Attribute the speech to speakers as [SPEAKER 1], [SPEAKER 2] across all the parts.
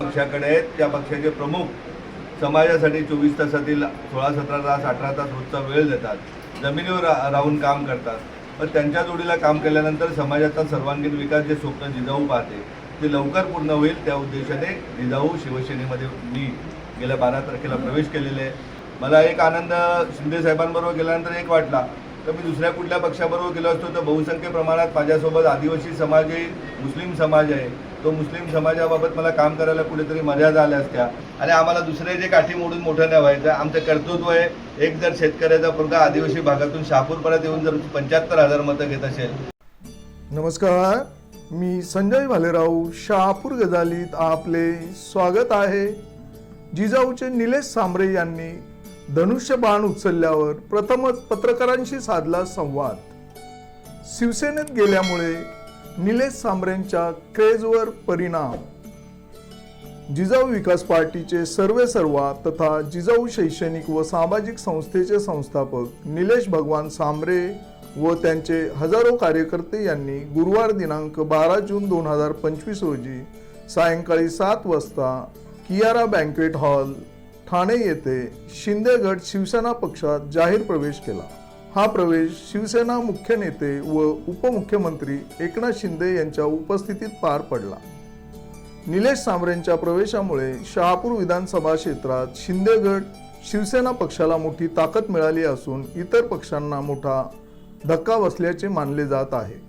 [SPEAKER 1] पक्षाकडे आहेत. त्या पक्षाचे प्रमुख समाजासाठी चोवीस तासातील सोळा सतरा तास अठरा तास रोजचा वेळ देतात. जमिनीवर राहून काम करतात. पण त्यांच्या जोडीला काम केल्यानंतर समाजाचा सर्वांगीण विकास जे स्वप्न जिजाऊ पाहते ते लवकर पूर्ण होईल. त्या उद्देशाने जिजाऊ शिवसेनेमध्ये मी गेल्या बारा तारखेला प्रवेश केलेले आहे. मला एक आनंद शिंदे साहेबांबरोबर गेल्यानंतर एक वाटला तर मी दुसऱ्या कुठल्या पक्षाबरोबर गेलो असतो तर बहुसंख्य प्रमाणात माझ्यासोबत आदिवासी समाज आहे मुस्लिम समाज आहे. तो मुस्लिम समाजाबाबत मला काम करायला कुठेतरी मर्यादा आल्या असत्या. आणि आम्हाला दुसरे जे काठी मोडून मोठं नाही व्हायचं आमचं कर्तृत्व आहे एक जर शेतकऱ्याचा पोरगा आदिवासी भागातून शहापूरपर्यंत येऊन जर पंच्याहत्तर हजार मतं घेत असेल.
[SPEAKER 2] नमस्कार मी संजय भालेराव शहापूर गजालीत आपले स्वागत आहे. जिजाऊचे निलेश सांबरे यांनी धनुष्य बाण उचलल्यावर प्रथमच पत्रकारांशी साधला संवाद. शिवसेनेत गेल्यामुळे निलेश सांबरेंच्या क्रेजवर परिणाम. जिजाऊ विकास पार्टीचे सर्वे सर्वा तथा जिजाऊ शैक्षणिक व सामाजिक संस्थेचे संस्थापक निलेश भगवान सांबरे व त्यांचे हजारो कार्यकर्ते यांनी गुरुवार दिनांक बारा जून दोन हजार पंचवीस रोजी सायंकाळी सात वाजता कियारा बँक्वेट हॉल ठाणे येथे शिंदेगड शिवसेना पक्षात जाहीर प्रवेश केला. हा प्रवेश शिवसेना मुख्य नेते व उपमुख्यमंत्री एकनाथ शिंदे यांच्या उपस्थितीत पार पडला. निलेश सांबरेंच्या प्रवेशामुळे शहापूर विधानसभा क्षेत्रात शिंदे गट शिवसेना पक्षाला मोठी ताकद मिळाली असून इतर पक्षांना मोठा धक्का बसल्याचे मानले जात आहे.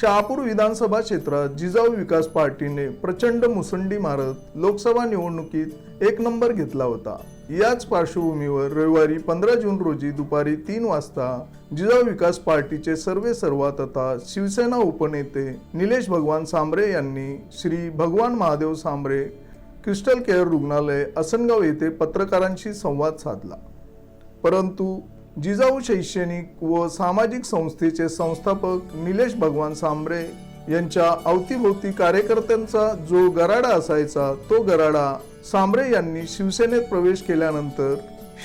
[SPEAKER 2] शहापूर विधानसभा क्षेत्रात जिजाऊ विकास पार्टीने प्रचंड मुसंडी मारत लोकसभा निवडणुकीत एक नंबर घेतला होता. याच पार्श्वभूमीवर रविवारी पंधरा जून रोजी दुपारी तीन वाजता जिजाऊ विकास पार्टीचे सर्वे सर्वा तथा शिवसेना उपनेते निलेश भगवान सांबरे यांनी श्री भगवान महादेव सांबरे क्रिस्टल केअर रुग्णालय असनगाव येथे पत्रकारांशी संवाद साधला. परंतु जिजाऊ शैक्षणिक व सामाजिक संस्थेचे संस्थापक निलेश भगवान सांबरे यांच्या अवतीभोवती कार्यकर्त्यांचा जो गराडा असायचा तो गराडा सांबरे यांनी शिवसेनेत प्रवेश केल्यानंतर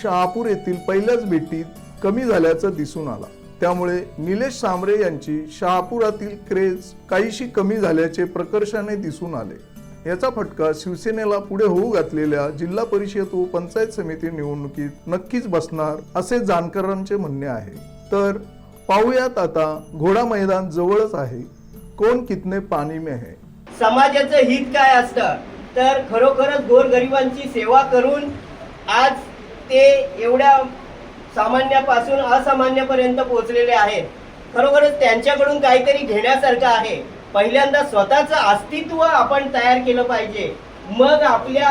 [SPEAKER 2] शहापूर येथील पहिल्याच भेटीत कमी झाल्याचं दिसून आला. त्यामुळे निलेश सांबरे यांची शहापुरातील क्रेज काहीशी कमी झाल्याचे प्रकर्षाने दिसून आले. याचा फटका शिवसेनेला पुढे होऊ घातलेल्या जिल्हा परिषद व पंचायत समिती निवडणुकीत नक्कीच बसणार असे जाणकारांचे म्हणणे आहे. तर पाहुयात आता घोडा मैदान जवळच आहे. कोण कितने पाणी में है?
[SPEAKER 3] समाजाचं हित काय असतं? तर खरोखरच गोरगरिबांची सेवा करून आज ते एवढ्या सामान्यापासून असामान्यपर्यंत पोहोचलेले आहेत. खरोखरच त्यांच्याकडून काहीतरी घेण्यासारखं आहे. पहिल्यांदा स्वतःचं अस्तित्व आपण तयार केलं पाहिजे. मग आपल्या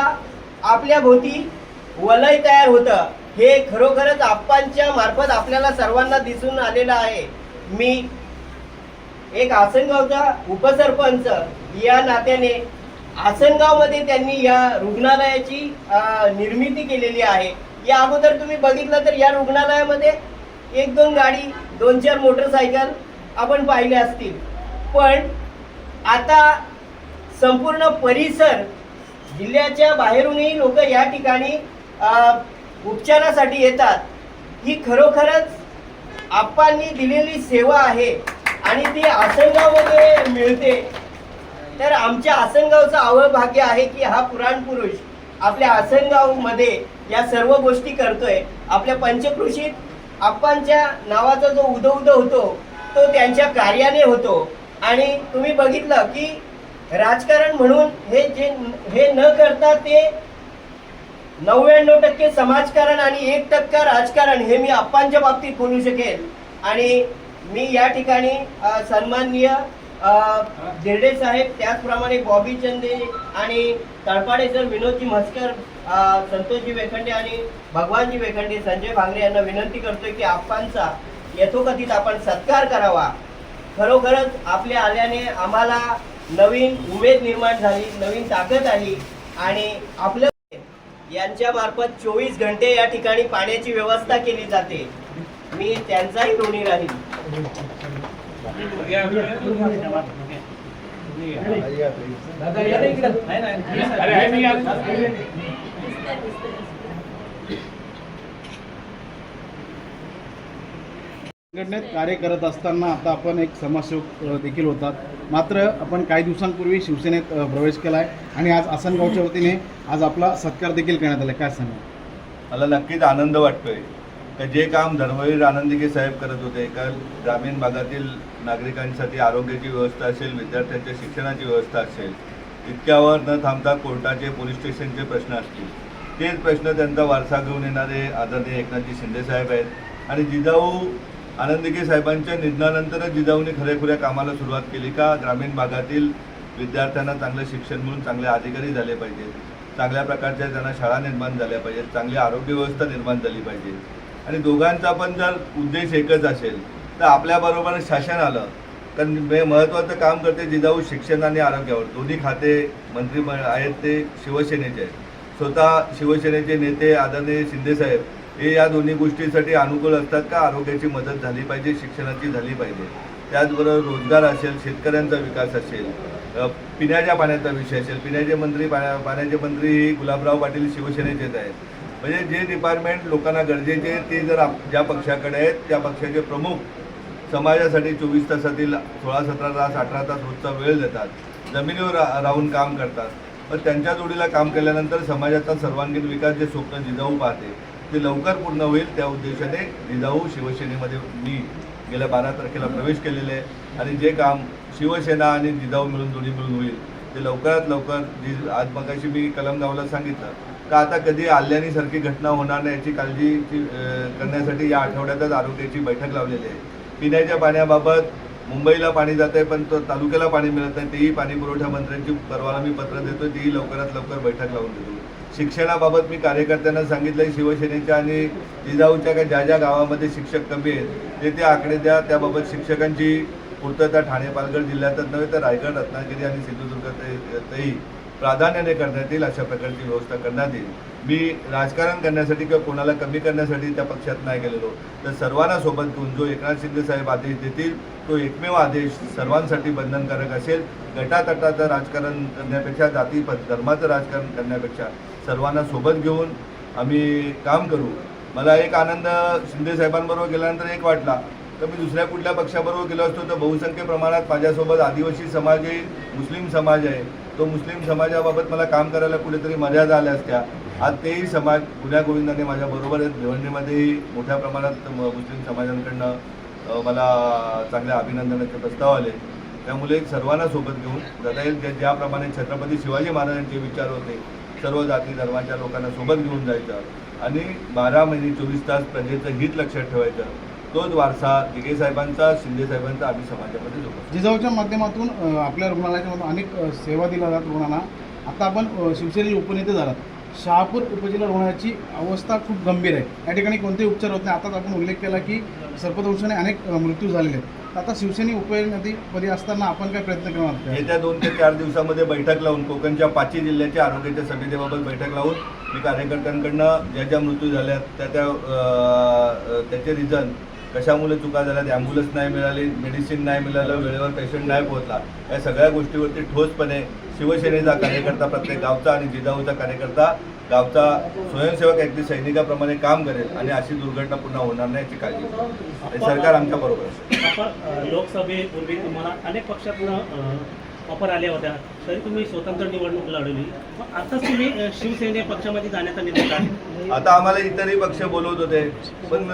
[SPEAKER 3] आपल्या भोवती वलय तयार होतं. हे खरोखरच आप्पांच्या मार्फत आपल्याला सर्वांना दिसून आलेलं आहे. मी एक आसनगावचा उपसरपंच या नात्याने. आसनगावमध्ये त्यांनी या रुग्णालयाची निर्मिती केलेली आहे. या अगोदर तुम्ही बघितलं तर या रुग्णालयामध्ये एक दोन गाडी दोन चार मोटरसायकल आपण पाहिले असतील. पण आता संपूर्ण परिसर जिल्ह्याच्या बाहेरूनही लोक या ठिकाणी उपचारासाठी येतात. ही खरोखरच आप्पांनी दिलेली सेवा आहे आणि ती आसनगावमध्ये मिळते. तर आमच्या आसनगावचं आवड भाग्य आहे की हा पुराण पुरुष आपल्या आसनगावमध्ये या सर्व गोष्टी करतोय. आपल्या पंचकृषीत आप्पांच्या नावाचा जो उद उद होतो तो त्यांच्या कार्याने होतो. आणि तुम्ही बघितलं की राजकारण म्हणून हे जे हे न करता ते नव्याण्णव टक्के समाजकारण आणि एक टक्का राजकारण हे मी आप्पांच्या बाबतीत बोलू शकेल आणि मी या ठिकाणी सन्माननीय धिरडे साहेब त्याचप्रमाणे बॉबी चंदे आणि तळपाडे सर विनोदजी म्हस्कर संतोषजी वेखंडे आणि भगवानजी वेखंडे संजय भांगरे यांना विनंती करतोय की आप्पांचा यथोकथित आपण सत्कार करावा. खरोखरच आपल्या आल्याने आम्हाला नवीन उमेद निर्माण झाली नवीन ताकद आली आणि आपलं यांच्यामार्फत चोवीस घंटे या ठिकाणी पाण्याची व्यवस्था केली जाते. मी त्यांचाही ऋणी राहील
[SPEAKER 4] संघटनेत कार्य करत असताना आता आपण एक समाजसेवक देखील होतात. मात्र आपण काही दिवसांपूर्वी शिवसेनेत प्रवेश केला आहे आणि आज आसनगावच्या वतीने आज आपला सत्कार देखील करण्यात आला काय सांगा
[SPEAKER 1] मला नक्कीच आनंद वाटतोय. का जे काम धर्मवीर आनंदिके साहेब करत होते का ग्रामीण भागातील नागरिकांसाठी आरोग्याची व्यवस्था असेल विद्यार्थ्यांच्या शिक्षणाची व्यवस्था असेल इतक्यावर न थांबता कोर्टाचे पोलीस स्टेशनचे प्रश्न असतील. तेच प्रश्न त्यांचा वारसा घेऊन येणारे आदरणीय एकनाथजी शिंदे साहेब आहेत. आणि जिजाऊ आनंदिके साहेबांच्या निधनानंतरच जिजाऊने खऱ्याखुऱ्या कामाला सुरुवात केली का? ग्रामीण भागातील विद्यार्थ्यांना चांगलं शिक्षण मिळून चांगले अधिकारी झाले पाहिजेत. चांगल्या प्रकारच्या त्यांना शाळा निर्माण झाल्या पाहिजेत. चांगली आरोग्य व्यवस्था निर्माण झाली पाहिजे आणि दोघांचा पण जर उद्देश एकच असेल तर आपल्याबरोबर शासन आलं. कारण मे महत्त्वाचं काम करते जिजाऊ शिक्षण आणि आरोग्यावर. दोन्ही खाते मंत्री आहेत ते शिवसेनेचे. आहेत स्वतः शिवसेनेचे नेते आदरणीय शिंदेसाहेब हे या दोन्ही गोष्टीसाठी अनुकूल असतात का? आरोग्याची मदत झाली पाहिजे शिक्षणाची झाली पाहिजे. त्याचबरोबर रोजगार असेल शेतकऱ्यांचा विकास असेल पिण्याच्या पाण्याचा विषय असेल. पिण्याचे मंत्री पाण्या पाण्याचे मंत्री गुलाबराव पाटील शिवसेनेचेच आहेत. म्हणजे जे डिपार्टमेंट लोकांना गरजेचे ते जर आप ज्या पक्षाकडे आहेत त्या पक्षाचे प्रमुख समाजासाठी चोवीस तासातील सोळा सतरा तास अठरा तास रोजचा वेळ देतात जमिनीवर रा- राहून काम करतात. पण त्यांच्या जोडीला काम केल्यानंतर समाजाचा सर्वांगीण विकास जे स्वप्न जिजाऊ पाहते ते लवकर पूर्ण होईल त्या उद्देशाने जिजाऊ शिवसेनेमध्ये मी गेल्या बारा तारखेला प्रवेश केलेले आहे. आणि जे काम शिवसेना आणि जिजाऊ मिळून दोन्ही मिळून होईल ते लवकरात लवकर जी आज मगाशी मी कलमगावला सांगितलं तर आता कधी आल्यानीसारखी घटना होणार नाही याची काळजी करण्यासाठी या आठवड्यातच आरोग्याची बैठक लावलेली आहे. पिण्याच्या पाण्याबाबत मुंबईला पाणी जात आहे पण तो तालुक्याला पाणी मिळत नाही. तेही पाणी पुरवठा मंत्र्यांची परवाला मी पत्र देतो तेही लवकरात लवकर बैठक लावून देतो. शिक्षणाबाबत मी कार्यकर्त्यांना सांगितलं शिवसेनेच्या आणि जिजाऊच्या काही ज्या ज्या गावामध्ये शिक्षक कमी आहेत ते ते आकडे द्या. त्याबाबत शिक्षकांची पूर्तता ठाणे पालघर जिल्ह्यातच नव्हे तर रायगड रत्नागिरी आणि सिंधुदुर्गातही प्राधान्याने करण्यात येईल अशा प्रकारची व्यवस्था करण्यात येईल. मी राजकारण करण्यासाठी किंवा कोणाला कमी करण्यासाठी त्या पक्षात नाही गेलेलो. तर सर्वांना सोबत घेऊन जो एकनाथ शिंदे साहेब आदेश देतील तो एकमेव आदेश सर्वांसाठी बंधनकारक असेल. गटातटाचं राजकारण करण्यापेक्षा जाती धर्माचं राजकारण करण्यापेक्षा सर्वांना सोबत घेऊन आम्ही काम करू. मला एक आनंद शिंदे साहेबांबरोबर गेल्यानंतर एक वाटला तर मी दुसऱ्या कुठल्या पक्षाबरोबर गेलो असतो तर बहुसंख्य प्रमाणात माझ्यासोबत आदिवासी समाज आहे मुस्लिम समाज आहे. तो मुस्लिम समाजाबाबत मला काम करायला कुठेतरी मर्यादा आल्या असत्या. आज तेही समाज गुन्ह्या गोविंदाने माझ्याबरोबर आहेत. भिवंडीमध्येही मोठ्या प्रमाणात मुस्लिम समाजांकडनं मला चांगल्या अभिनंदनाचे प्रस्ताव आले. त्यामुळे सर्वांना सोबत घेऊन जाता येईल ज्याप्रमाणे छत्रपती शिवाजी महाराजांचे विचार होते सर्व जाती धर्माच्या लोकांना सोबत घेऊन जायचं आणि बारा महिने चोवीस तास प्रजेचं हित लक्षात ठेवायचं. तोच वारसा दिघे साहेबांचा शिंदे साहेबांचा आम्ही समाजामध्ये जोपासतो.
[SPEAKER 4] जिजाऊच्या माध्यमातून आपल्या रुग्णालयाच्या मधून अनेक सेवा दिल्या जातात रुग्णांना. आता आपण शिवसेनेचे उपनेते झालात. शहापूर उपजिल्हा रुग्णालयाची अवस्था खूप गंभीर आहे. या ठिकाणी कोणतेही उपचार होत नाही. आताच आपण उल्लेख केला की सर्पदंशाने अनेक मृत्यू झालेले आहेत. आता शिवसेने उपनेतेपदी असताना आपण काय प्रयत्न करणार?
[SPEAKER 1] येत्या दोन ते चार दिवसामध्ये बैठक लावून कोकणच्या पाचही जिल्ह्याच्या आरोग्याच्या समितीबाबत बैठक लावून मी कार्यकर्त्यांकडनं ज्या ज्या मृत्यू झाल्यात त्या त्या त्याचे रिझन कशामुळे चुका झाल्यात ॲम्ब्युलन्स नाही मिळाली मेडिसिन नाही मिळालं वेळेवर पेशंट नाही पोहोचला या सगळ्या गोष्टीवरती ठोसपणे शिवसेनेचा कार्यकर्ता प्रत्येक गावचा आणि जिजाऊचा कार्यकर्ता गावचा स्वयंसेवक अगदी सैनिकाप्रमाणे काम करेल आणि अशी दुर्घटना पुन्हा होणार नाही याची काळजी आणि सरकार आमच्या बरोबर
[SPEAKER 5] लोकसभेपूर्वी तुम्हाला अनेक पक्षातून ऑफर आल्या होत्या तरी तुम्ही स्वतंत्र निवडणूक लढवली. मग आताच तुम्ही शिवसेने पक्षामध्ये जाण्याचा निर्णय का?
[SPEAKER 1] आता आम्हाला इतरही पक्ष बोलवत होते पण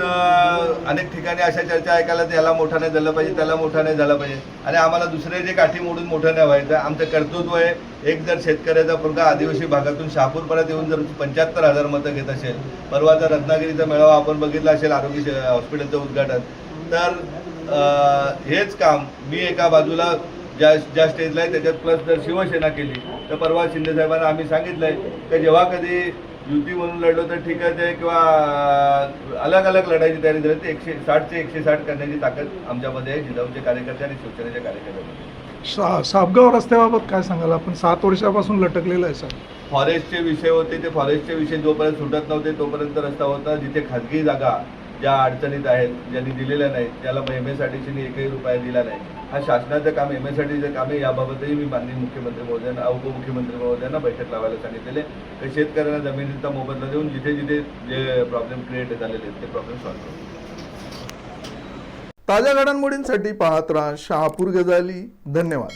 [SPEAKER 1] अनेक ठिकाणी अशा चर्चा ऐकायला याला मोठा नाही झालं पाहिजे त्याला मोठा नाही झाला पाहिजे. आणि आम्हाला दुसरे जे काठी मोडून मोठं नाही व्हायचं आमचं कर्तृत्व आहे एक जर शेतकऱ्याचा मुलगा आदिवासी भागातून शहापूरपर्यंत येऊन जर पंच्याहत्तर हजार मतं घेत असेल परवाचा रत्नागिरीचा मेळावा आपण बघितला असेल आरोग्य हॉस्पिटलचं उद्घाटन तर हेच काम मी एका बाजूला ज्या ज्या स्टेजला आहे त्याच्यात प्लस जर शिवसेना केली तर परवा शिंदे साहेबांना आम्ही सांगितलंय की जेव्हा कधी युती म्हणून लढलो तर ठीक आहे किंवा अलग अलग लढायची तयारी झाली ते एकशे साठचे एकशे साठ करण्याची ताकद आमच्यामध्ये आहे जिजाऊचे कार्यकर्ते आणि शिवसेनेच्या कार्यकर्त्यांमध्ये
[SPEAKER 6] सापगाव रस्त्याबाबत काय सांगाल आपण? सात वर्षापासून लटकलेलं आहे सर.
[SPEAKER 1] फॉरेस्टचे विषय होते ते फॉरेस्टचे विषय जोपर्यंत सुटत नव्हते तोपर्यंत रस्ता होता जिथे खाजगी जागा ज्या अडचणीत आहेत ज्यांनी दिलेल्या नाहीत त्याला एम एस एकही रुपया दिला नाही. हा शासनाचं काम एम एसाठीचं काम आहे याबाबतही मी माननीय मुख्यमंत्री महोदयांना उपमुख्यमंत्री महोदयांना बैठक लावायला सांगितलेले तर शेतकऱ्यांना जमिनीचा मोबदला देऊन जिथे जिथे जे प्रॉब्लेम क्रिएट झालेले आहेत ते प्रॉब्लेम सॉल्व्ह करू.
[SPEAKER 2] ताज्या घडामोडींसाठी पाहत राहा शहापूर गजाली. धन्यवाद.